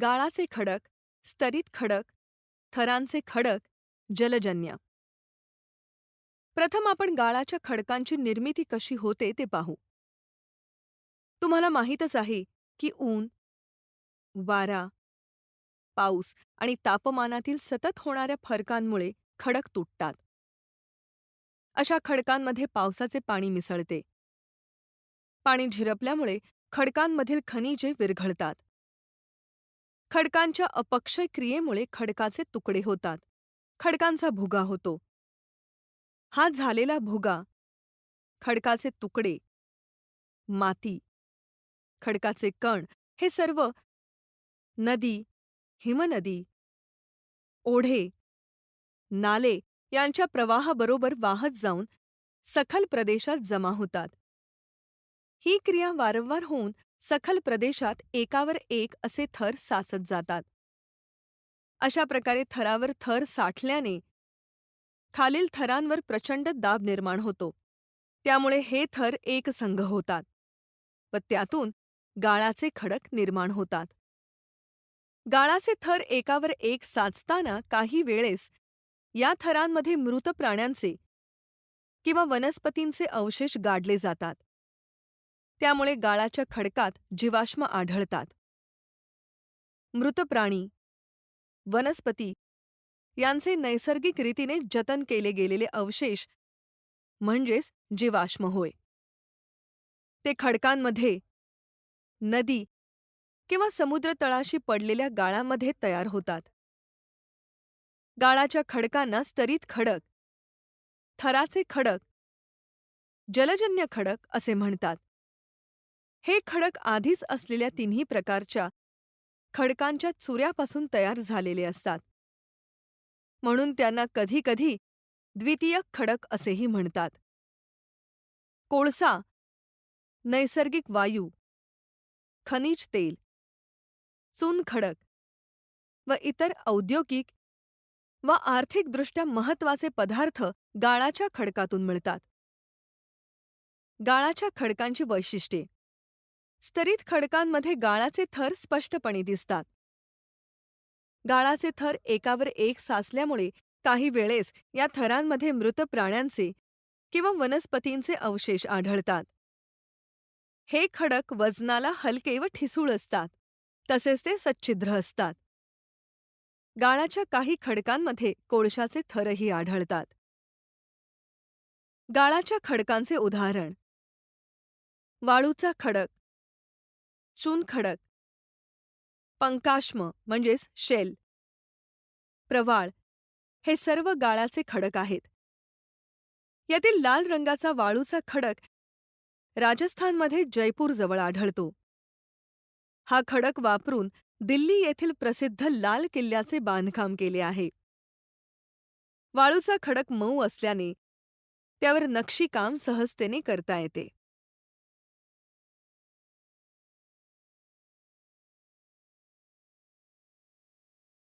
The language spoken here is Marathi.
गाळाचे खडक स्तरित खडक थरांचे खडक जलजन्य. प्रथम आपण गाळाच्या खडकांची निर्मिती कशी होते ते पाहू. तुम्हाला माहीतच आहे की ऊन वारा पाऊस आणि तापमानातील सतत होणाऱ्या फरकांमुळे खडक तुटतात. अशा खडकांमध्ये पावसाचे पाणी मिसळते. पाणी झिरपल्यामुळे खडकांमधील खनिजे विरघळतात. खडकांच्या अपक्षय क्रियेमुळे खडकाचे तुकडे होतात. खडकांचा भुगा होतो. हा झालेला भुगा खडकाचे तुकडे माती खडकाचे कण हे सर्व नदी हिमनदी ओढे नाले यांच्या प्रवाहाबरोबर वाहत जाऊन सखल प्रदेशात जमा होतात. ही क्रिया वारंवार होऊन सखल प्रदेशात एकावर एक असे थर साचत जातात. अशा प्रकारे थरावर थर साठल्याने खालील थरांवर प्रचंड दाब निर्माण होतो. त्यामुळे हे थर एकसंघ होतात व त्यातून गाळाचे खडक निर्माण होतात. गाळाचे थर एकावर एक साचताना काही वेळेस या थरांमध्ये मृत प्राण्यांचे किंवा वनस्पतींचे अवशेष गाडले जातात. त्यामुळे गाळाच्या खडकात जीवाश्म आढळतात. मृत प्राणी वनस्पती. यांचे नैसर्गिक रीतीने जतन केले गेलेले अवशेष म्हणजेच जीवाश्म होय. ते खडकांमध्ये नदी किंवा समुद्रतळाशी पडलेल्या गाळामध्ये तयार होतात. गाळाच्या खडकांना स्तरित खडक थराचे खडक जलजन्य खडक असे म्हणतात. हे खडक आधीच असलेल्या तिन्ही प्रकारच्या खडकांच्या चुऱ्यापासून तयार झालेले असतात. म्हणून त्यांना कधीकधी द्वितीयक खडक असेही म्हणतात. कोळसा नैसर्गिक वायू खनिज तेल चुनखडक व इतर औद्योगिक व आर्थिकदृष्ट्या महत्त्वाचे पदार्थ गाळाच्या खडकातून मिळतात. गाळाच्या खडकांची वैशिष्ट्ये स्तरित खडकांमध्ये गाळाचे थर स्पष्टपणे दिसतात. गाळाचे थर एकावर एक साचल्यामुळे काही वेळेस या थरांमध्ये मृत प्राण्यांचे किंवा वनस्पतींचे अवशेष आढळतात. हे खडक वजनाला हलके व ठिसूळ असतात तसेच ते सच्छिद्र असतात. गाळाच्या काही खडकांमध्ये कोळशाचे थरही आढळतात. गाळाच्या खडकांचे उदाहरण. वाळूचा खडक चुनखडक पंकाश्म म्हणजेच शेल. प्रवाळ हे सर्व गाळाचे खडक आहेत. यातील लाल रंगाचा वाळूचा खडक राजस्थानमध्ये जयपूरजवळ आढळतो. हा खडक वापरून दिल्ली येथील प्रसिद्ध लाल किल्ल्याचे बांधकाम केले आहे. वाळूचा खडक मऊ असल्याने त्यावर नक्षीकाम सहजतेने करता येते.